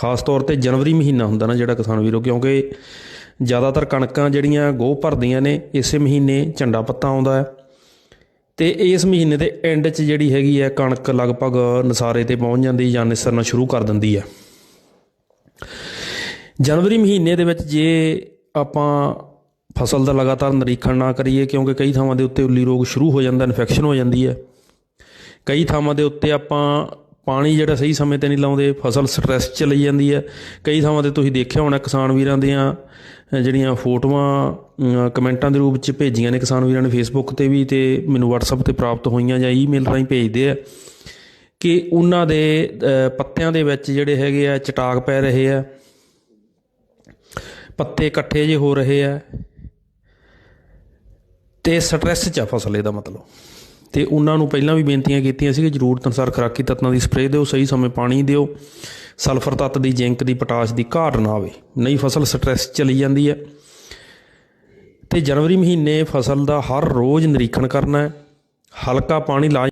ਖਾਸ ਤੌਰ ਤੇ ਜਨਵਰੀ ਮਹੀਨਾ ਹੁੰਦਾ ਨਾ ਜਿਹੜਾ ਕਿਸਾਨ ਵੀਰੋ, ਕਿਉਂਕਿ ਜ਼ਿਆਦਾਤਰ ਕਣਕਾਂ ਜਿਹੜੀਆਂ ਗੋਹ ਭਰਦੀਆਂ ਨੇ, ਇਸੇ ਮਹੀਨੇ ਝੰਡਾ ਪੱਤਾ ਆਉਂਦਾ ਹੈ। ਤੇ ਇਸ ਮਹੀਨੇ ਦੇ ਐਂਡ 'ਚ ਜਿਹੜੀ ਹੈਗੀ ਹੈ, ਕਣਕ ਲਗਭਗ ਨਸਾਰੇ ਤੇ ਪਹੁੰਚ ਜਾਂਦੀ ਜਾਂ ਨਿਸਰਨਾ ਸ਼ੁਰੂ ਕਰ ਦਿੰਦੀ ਹੈ। ਜਨਵਰੀ ਮਹੀਨੇ ਦੇ ਵਿੱਚ ਜੇ ਆਪਾਂ ਫਸਲ ਦਾ ਲਗਾਤਾਰ ਨਿਰੀਖਣ ਨਾ ਕਰੀਏ, ਕਿਉਂਕਿ ਕਈ ਥਾਵਾਂ ਦੇ ਉੱਤੇ ਉੱਲੀ ਰੋਗ ਸ਼ੁਰੂ ਹੋ ਜਾਂਦਾ, ਇਨਫੈਕਸ਼ਨ ਹੋ ਜਾਂਦੀ ਹੈ। ਕਈ ਥਾਵਾਂ ਦੇ ਉੱਤੇ ਆਪਾਂ ਪਾਣੀ ਜਿਹੜਾ ਸਹੀ ਸਮੇਂ ਤੇ ਨਹੀਂ ਲਾਉਂਦੇ, ਫਸਲ ਸਟ੍ਰੈਸ ਚ ਲਈ ਜਾਂਦੀ ਹੈ। ਕਈ ਥਾਵਾਂ ਤੇ ਤੁਸੀਂ ਦੇਖਿਆ ਹੋਣਾ ਕਿਸਾਨ ਵੀਰਾਂ ਦੀਆਂ ਜਿਹੜੀਆਂ ਫੋਟੋਆਂ ਕਮੈਂਟਾਂ ਦੇ ਰੂਪ ਚ ਭੇਜੀਆਂ ਨੇ ਕਿਸਾਨ ਵੀਰਾਂ ਨੇ ਫੇਸਬੁੱਕ ਤੇ ਵੀ ਤੇ ਮੈਨੂੰ WhatsApp ਤੇ ਪ੍ਰਾਪਤ ਹੋਈਆਂ ਜਾਂ ਈਮੇਲ ਰਾਹੀਂ ਭੇਜਦੇ ਆ ਕਿ ਉਹਨਾਂ ਦੇ ਪੱਤਿਆਂ ਦੇ ਵਿੱਚ ਜਿਹੜੇ ਹੈਗੇ ਆ, ਚਟਾਕ ਪੈ ਰਹੇ ਆ। ਪੱਤੇ ਇਕੱਠੇ ਜੇ ਹੋ ਰਹੇ ਆ। ਤੇ ਸਟ੍ਰੈਸ ਚ ਆ ਫਸਲ, ਇਹਦਾ ਮਤਲਬ। ਤੇ ਉਹਨਾਂ ਨੂੰ ਪਹਿਲਾਂ ਵੀ ਬੇਨਤੀਆਂ ਕੀਤੀਆਂ ਸੀ ਕਿ ਜ਼ਰੂਰਤ ਅਨੁਸਾਰ ਖੁਰਾਕੀ ਤੱਤਾਂ ਦੀ ਸਪਰੇਅ ਦਿਓ, ਸਹੀ ਸਮੇਂ ਪਾਣੀ ਦਿਓ, ਸਲਫਰ ਤੱਤ ਦੀ ਜ਼ਿੰਕ ਦੀ ਪੋਟਾਸ਼ ਦੀ ਘਾਟ ਨਾ ਆਵੇ। ਨਹੀਂ ਫਸਲ ਸਟ੍ਰੈਸ ਚਲੀ ਜਾਂਦੀ ਹੈ। ਤੇ ਜਨਵਰੀ ਮਹੀਨੇ ਫਸਲ ਦਾ ਹਰ ਰੋਜ਼ ਨਿਰੀਖਣ ਕਰਨਾ ਹੈ। ਹਲਕਾ ਪਾਣੀ ਲਾ